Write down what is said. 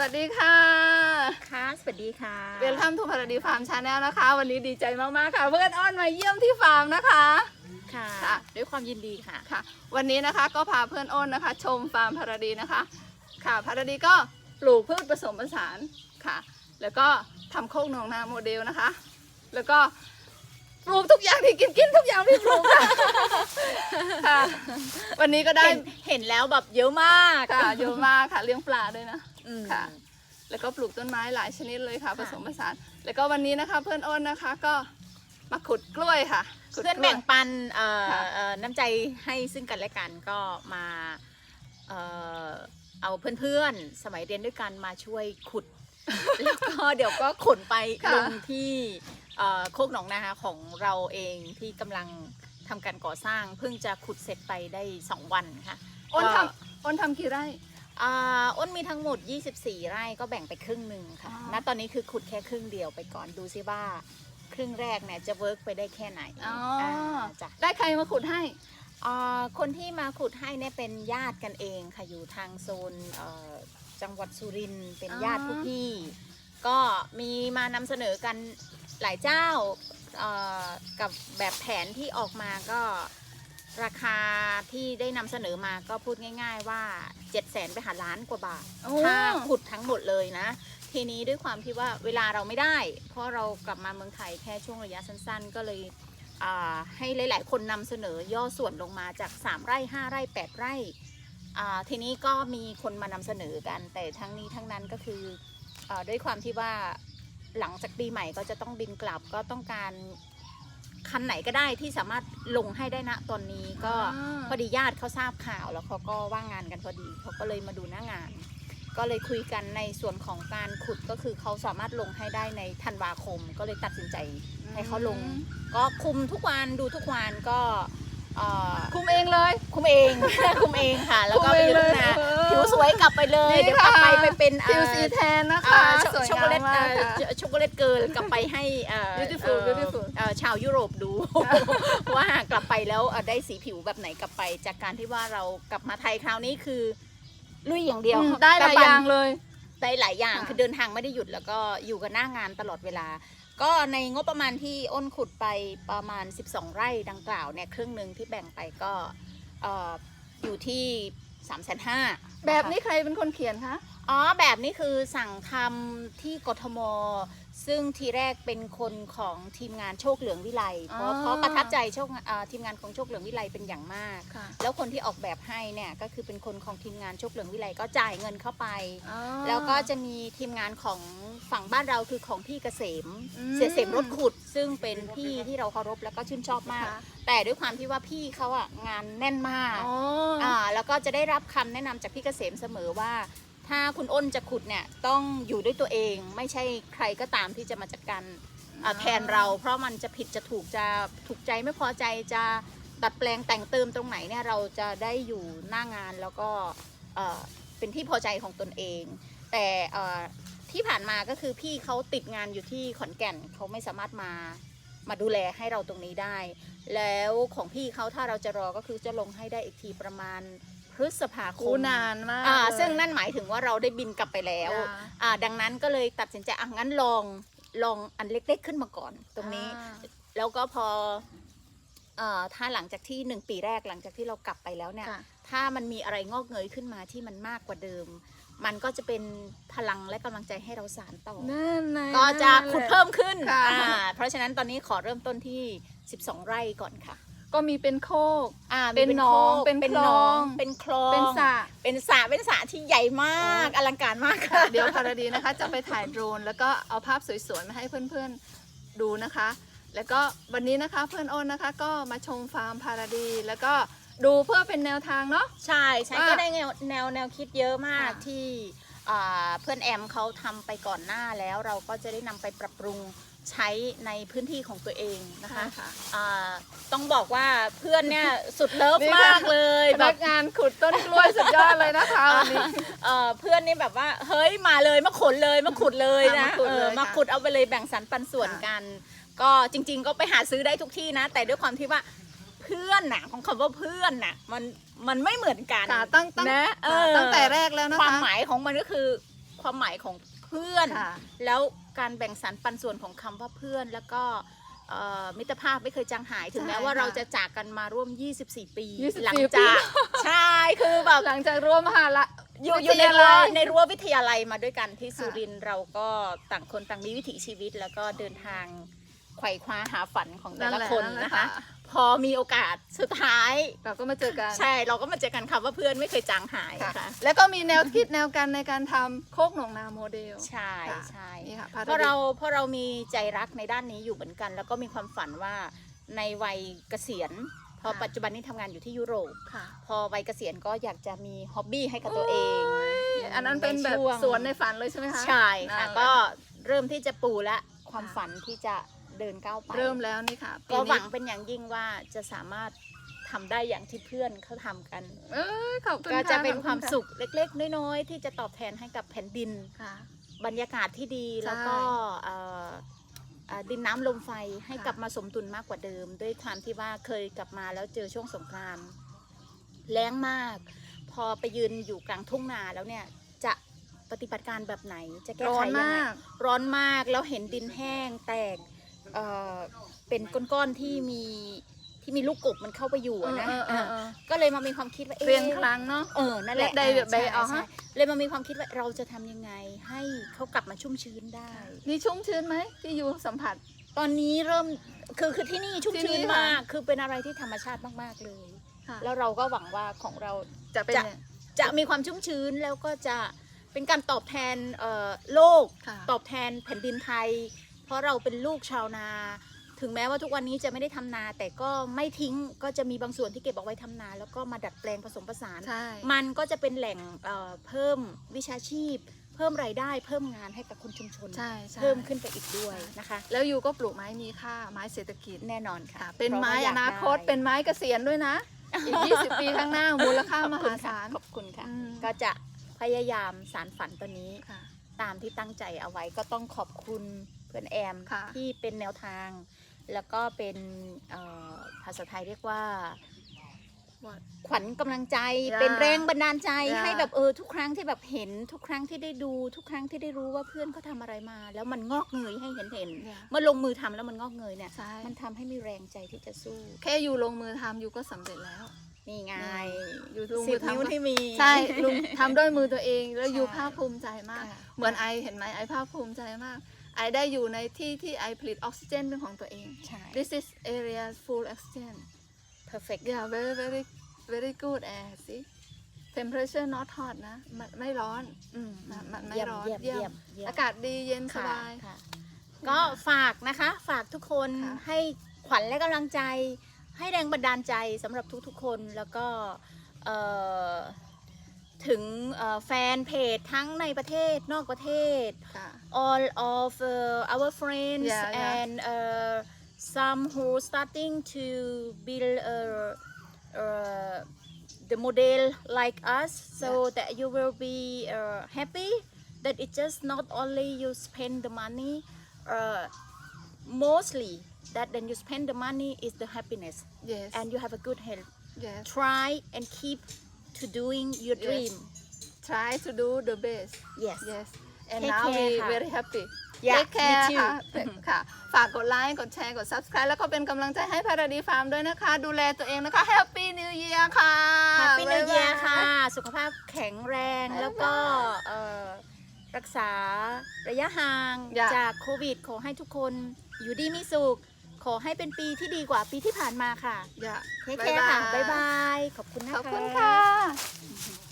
สวัสดีค่ะค่ะ สวัสดีค่ะ เวลคัมทูพาราดีฟาร์มชาแนลนะคะ วันนี้ดีใจมากๆค่ะ เพื่อนอ้อนมาเยี่ยมที่ฟาร์มนะคะค่ะค่ะ ด้วยความยินดีค่ะ ค่ะ วันนี้นะคะก็พาเพื่อนอ้นนะคะ ชมฟาร์มพาราดีนะคะ ค่ะ พาราดีก็ปลูกพืชผสมผสานค่ะ แล้วก็ทำโคกหนองนาโมเดลนะคะ แล้วก็ปลูกทุกอย่างที่กินกินทุกอย่างที่ปลูกค่ะค่ะ วันนี้ก็ได้เห็นเห็นแล้วแบบเยอะมากค่ะ เยอะมากค่ะเลี้ยงปลาด้วยนะ อืม ค่ะ แล้วก็ปลูกต้นไม้หลายชนิดเลยค่ะ ผค่ะ สมผสาน แล้วก็วันนี้นะคะ เพื่อนอ้นนะคะก็มาขุดกล้วยค่ะขุดเพื่อนกล้วยแบ่งปันเอ่อค่ะ เอ่อน้ำใจให้ซึ่งกันและกันก็มาเอ่อเอาเพื่อนๆ สมัยเรียนด้วยกันมาช่วยขุด แล้วก็เดี๋ยวก็ขนไปค่ะลงที่เอ่อโคกหนองนาของเราเองที่กำลังทำการก่อสร้าง เพิ่งจะขุดเสร็จไปได้ 2 วันค่ะ อ้นก็ทำอ้นทำกี่ไร่ อ่าอ้นมีทั้งหมด 24 ไร่ก็แบ่งไปครึ่งหนึ่งค่ะอ๋อณตอนนี้คือขุดแค่ครึ่งเดียวไปก่อนดูซิว่า ครึ่งแรกเนี่ยจะเวิร์กไปได้แค่ไหนอ๋ออาจ้ะได้ใครมาขุดให้ อ่าคนที่มาขุดให้เนี่ยเป็นญาติกันเองค่ะ อยู่ทางโซนเอ่อจังหวัดสุรินทร์เป็นอ๋อ ญาติผู้พี่ ก็มีมานำเสนอกันหลายเจ้าเอ่อกับแบบแผนที่ออกมาก็ ราคาที่ได้นำเสนอมาก็พูดง่าย ๆ ว่า7 0 0แสนไปหาล้านกว่าบาทโอ้ ถ้าขุดทั้งหมดเลยนะ ทีนี้ด้วยความที่ว่าเวลาเราไม่ได้ เพราะเรากลับมาเมืองไทยแค่ช่วงระยะสั้น ๆ ก็เลยอ่าให้หลาย ๆ คนนำเสนอย่อส่วนลงมาจาก 3 ไร่ 5 ไร่ 8 ไร่อ่าทีนี้ก็มีคนมานำเสนอกัน แต่ทั้งนี้ทั้งนั้นก็คืออาด้วยความที่ว่าหลังจากปีใหม่ก็จะต้องบินกลับก็ต้องการ คันไหนก็ได้ที่สามารถลงให้ได้ณตอนนี้ก็าพอดีญาติเขาทราบข่าวแล้วเขาก็ว่างงานกันพอดีเขาก็เลยมาดูหน้างาน ก็เลยคุยกันในส่วนของการขุดก็คือเขาสามารถลงให้ได้ในธันวาคม ก็เลยตัดสินใจ ให้เขาลง ก็คุมทุกวันดูทุกวันก็ เอ่อคุมเองเลย คุมเอง คุมเองค่ะ แล้วก็คุมเองไปพัฒนาเลยเออ ผิวสวยกลับไปเลยนี่เดี๋ยวกลับไปค่ะไปเป็นผิวสีแทนนะคะอ่าช็อกสวยช็อกโกแลตงามมากเอ่อค่ะช็อกโกแลตเกิร์ลกลับไปให้เอ่อ Beautiful เอ่อ beautiful เอ่อชาวยุโรปดู ว่ากลับไปแล้วเอ่อได้สีผิวแบบไหนกลับไป จากการที่ว่าเรากลับมาไทยคราวนี้คือลุยอย่างเดียวอืมได้หลายอย่างเลย ได้หลายอย่างค่ะ คือเดินทางไม่ได้หยุดแล้วก็อยู่กับหน้างานตลอดเวลา ก็ในงบประมาณที่อ้นขุดไปประมาณ 12 ไร่ดังกล่าวเนี่ยครึ่งหนึ่งที่แบ่งไปก็เอ่ออยู่ที่3ามแสนห้าแบบนี้ใครเป็นคนเขียนคะ อ๋อ แบบนี้คือสั่งทำที่กทม ซึ่งทีแรกเป็นคนของทีมงานโชคเหลืองวิไลเพราะอ๋อเพราะประทับใจโชคเอ่อทีมงานของโชคเหลืองวิไลเป็นอย่างมาก ค่ะ แล้วคนที่ออกแบบให้เนี่ยก็คือเป็นคนของทีมงานโชคเหลืองวิไลก็จ่ายเงินเข้าไป อ๋อ แล้วก็จะมีทีมงานของฝั่งบ้านเราคือของพี่เกษม อืมเสียเสมรถขุด ซึ่งเป็นพี่ที่เราเคารพแล้วก็ชื่นชอบมาก ค่ะ แต่ด้วยความที่ว่าพี่เขาอะงานแน่นมากอ๋ออ่าแล้วก็จะได้รับคำแนะนำจากพี่เกษมเสมอว่า ถ้าคุณอ้นจะขุดเนี่ยต้องอยู่ด้วยตัวเองไม่ใช่ใครก็ตามที่จะมาจัดการอ่าแทนเรา เพราะมันจะผิดจะถูกจะถูกใจไม่พอใจจะดัดแปลงแต่งเติมตรงไหนเนี่ยเราจะได้อยู่หน้างานแล้วก็เอ่อเป็นที่พอใจของตนเอง แต่เอ่อที่ผ่านมาก็คือพี่เขาติดงานอยู่ที่ขอนแก่นเขาไม่สามารถมามาดูแลให้เราตรงนี้ได้ แล้วของพี่เขาถ้าเราจะรอก็คือจะลงให้ได้อีกทีประมาณ พฤษภาคคูมนานมากอ่าเลยซึ่งนั่นหมายถึงว่าเราได้บินกลับไปแล้วจ้ะอ่าดังนั้นก็เลยตัดสินใจอะงั้นลองลองอันเล็กๆขึ้นมาก่อน ตรงนี้อ่าแล้วก็พอเอ่อถ้าหลังจากที่หนึ่งปีแรกหลังจากที่เรากลับไปแล้วเนี่ยค่ะถ้ามันมีอะไรงอกเงยขึ้นมาที่มันมากกว่าเดิม มันก็จะเป็นพลังและกำลังใจให้เราสานต่อนั่นไงก็จะนั่นแหลขุดเพิ่มขึ้นค่ะอ่าเพราะฉะนั้นตอนนี้ขอเริ่มต้นที่ 12 ไร่ก่อนค่ะ ก็มีเป็นโคก อ่าเป็นมีหนองโคกเป็นเป็นคลหนอองงเป็นคลอง เป็นสระ เป็นสระเป็นสระที่ใหญ่มาก อลังการมากค่ะ เดี๋ยวพาราดีนะคะ จะไปถ่ายโดรน แล้วก็เอาภาพสวยๆมาให้เพื่อนๆดูนะคะ แล้วก็วันนี้นะคะเพื่อนอ้นนะคะ ก็มาชมฟาร์มพาราดี แล้วก็ดูเพื่อเป็นแนวทางเนาะ ใช่ใช่ว่าก็ได้แนวแนวแนวคิดเยอะมากค่ะที่อ่าเพื่อนแอมเขาทำไปก่อนหน้าแล้วเราก็จะได้นำไปปรับปรุง ใช้ในพื้นที่ของตัวเองนะคะค่ะอ่าต้องบอกว่าเพื่อนเนี่ยสุดเลิฟนี่ค่ะมากเลยพแบนับกงานขุดต้นกล้วยสุดยอดเลยนะคะวันนี้เอ่อเพื่อนนี่แบบว่าเฮ้ยมาเลยมาขนเลยมาขุดเลยค่ะนะมาขุดเอเลอยมาค่ะขุดเอาไปเลยแบ่งสรรปันส่วนค่ะกัน ก็จริง ๆ ก็ไปหาซื้อได้ทุกที่นะ แต่ด้วยความที่ว่าเพื่อนน่ะของคำว่าเพื่อนน่ะมันมันไม่เหมือนกันค่ะตั้งตั้งนะเออตั้งแต่แรกแล้วนะคะความหมายของมันก็คือความหมายของเพื่อนค่ะแล้ว การแบ่งสรรปันส่วนของคำว่าเพื่อน แล้วก็เอ่อมิตรภาพไม่เคยจางหายถึงใช่แม้ว่าค่ะเราจะจากกันมาร่วม 24 ปี 24หลังปีจากใช่คือแบบ หลังจากรั้วมหาละ อยู่วิอยู่ทในยารั้วลัยในรั้ววิทยาลัยมาด้วยกันที่ค่ะสุรินทร์เราก็ต่างคนต่างมีวิถีชีวิต แล้วก็เดินทางไขว่คว้าหาฝันของแต่ละคนแหนะคะ พอมีโอกาสสุดท้าย เราก็มาเจอกันใช่เราก็มาเจอกันคำว่าเพื่อนไม่เคยจางหายค่ะค่ะแล้วก็มีแนวคิดแนวการในการทำโคกหนองนาโมเดลใช่ค่ะใช่นี่ค่ะเพราะเราเพราะเรามีใจรักในด้านนี้อยู่เหมือนกัน แล้วก็มีความฝันว่าในวัยเกษียณ พอปัจจุบันนี้ทำงานอยู่ที่ยุโรป ค่ะพอวัยเกษียณก็อยากจะมีฮ็อบบี้ให้กับตัวเองอันนั้นเป็นแบบใช่วงสวนในฝันเลยใช่ไหมคะ ใช่ค่ะ นั่นแหลก็เริ่มที่จะปูและความฝันที่จะ เดินก้าวไปเริ่มแล้วนี่ค่ะปีก็นี้หวังเป็นอย่างยิ่งว่าจะสามารถทำได้อย่างที่เพื่อนเขาทำกัน เอ้ยขอบคุณก็จะเป็นขอบความณะสุขเล็ก ๆ น้อย ๆ ที่จะตอบแทนให้กับแผ่นดิน ค่ะ บรรยากาศที่ดีใช่แล้วก็เอ่อเอ่อดินน้ำลมไฟให้ค่ะ กลับมาสมดุลมากกว่าเดิม ด้วยความที่ว่าเคยกลับมาแล้วเจอช่วงสงกรานต์แรงมาก พอไปยืนอยู่กลางทุ่งนาแล้วเนี่ยจะปฏิบัติการแบบไหนจะแก้ร้อไขนยังไงมาก ร้อนมากแล้วเห็นดินแห้งแตก เอ่อเป็นก้อนๆที่มีที่มีลูกกบมันเข้าไปอยู่อะนะเออเออเออก็เลยมามีความคิดว่าเอ๊ะเรียงครั้งเนาะเออนั่นแหละได้แบบใช่เอาฮะใช่เลยมามีความคิดว่าเราจะทำยังไงให้เขากลับมาชุ่มชื้นได้นี่ชุ่มชื้นไหมที่อยู่สัมผัส ตอนนี้เริ่มคือคือที่นี่ชุ่มที่ชื้นนี่มากค่ะคือเป็นอะไรที่ธรรมชาติมากๆเลยค่ะแล้วเราก็หวังว่าของเราจะเป็นจะเนี่ยจะมีความชุ่มชื้นแล้วก็จะเป็นการตอบแทนเอ่อโลกค่ะตอบแทนแผ่นดินไทย เพราะเราเป็นลูกชาวนา ถึงแม้ว่าทุกวันนี้จะไม่ได้ทำนา แต่ก็ไม่ทิ้งก็จะมีบางส่วนที่เก็บเอาไว้ทำนา แล้วก็มาดัดแปลงผสมผสานใช่มันก็จะเป็นแหล่งเอ่อเพิ่มวิชาชีพ เพิ่มรายได้เพิ่มงานให้กับคนชุมชนใช่ใช่เพิ่มขึ้นไปอีกด้วยนะคะ แล้วอยู่ก็ปลูกไม้มีค่าไม้เศรษฐกิจแน่นอนค่ะค่ะเป็นไม้พระว่อนาคตยกได้เป็นไม้เกษียณด้วยนะอีก 20 ปีข้างหน้ามูลค่ามหาศาลขอบคุณค่ะอืมก็จะพยายามสารฝันตัวนี้ค่ะตามที่ตั้งใจเอาไว้ก็ต้องขอบคุณ เพื่อนแอมค่ะที่เป็นแนวทาง แล้วก็เป็นเอ่อภาษาไทยเรียกว่าขวัญกำลังใจอย่าเป็นแรงบันดาลใจอย่าให้แบบเออทุกครั้งที่แบบเห็น ทุกครั้งที่ได้ดู ทุกครั้งที่ได้รู้ว่าเพื่อนเขาทำอะไรมา แล้วมันงอกเงยให้เห็นเห็นเนี่ยเมื่อลงมือทำแล้วมันงอกเงยเนี่ย ใช่มันทำให้มีแรงใจที่จะสู้ แค่อยู่ลงมือทำอยู่ก็สำเร็จแล้ว นี่ไงอยู่ลงสิมืบอนิ้วทำที่มี ใช่ลุงทำด้วยมือตัวเองแล้วใช่ อยู่ภาคภูมิใจมาก ค่ะ เหมือนไอเห็นไหมไอภาคภูมิใจมาก ไอได้อยู่ในที่ที่ไอผลิตออกซิเจนเป็นของตัวเอง ใช่ This is area full oxygen perfect yeah very very very good air see temperature not hot นะมันไม่ร้อนอืมมันมันไม่เยี่ยมร้อนเยี่ยมเยี่ยมเยี่ยมเยี่ยม อากาศดีเย็นสค่ะบาย ค่ะก็ฝากนะคะ ฝากทุกคนค่ะ ให้ขวัญและกำลังใจ ให้แรงบันดาลใจสำหรับทุกๆคนแล้วก็เอ่อถึงเอ่อแฟนเพจทั้งในประเทศนอกประเทศ ค่ะ all of uh, our friends Yeah, yeah. and uh, some who starting to build uh, uh, the model like us so that you will be uh, happy that it's just not only you spend the money uh, mostly that then you spend the money is the happiness. Yes. And you have a good health. Yes. Try and keep to doing your Yes. dream. Try to do the best. Yes. Yes and Take now care we ค่ะ very happy Yeah, Take care me too. ค่ะค่ะ ฝากกดไลค์กดแชร์กด subscribe แล้วก็เป็นกำลังใจให้พาราดีฟาร์มด้วยนะคะ ดูแลตัวเองนะคะ Happy New Year ค่ะ Happy New บ๊ายบา Year ค่ะ สุขภาพแข็งแรงบ๊ายบายแล้วก็เอ่อรักษาระยะห่างอย่า จากโควิด ขอให้ทุกคนอยู่ดีมีสุข ขอให้เป็นปีที่ดีกว่าปีที่ผ่านมาค่ะ อย่าเทคแคร์ค่ะ บ๊ายบาย ขอบคุณนะคะ ขอบคุณค่ะ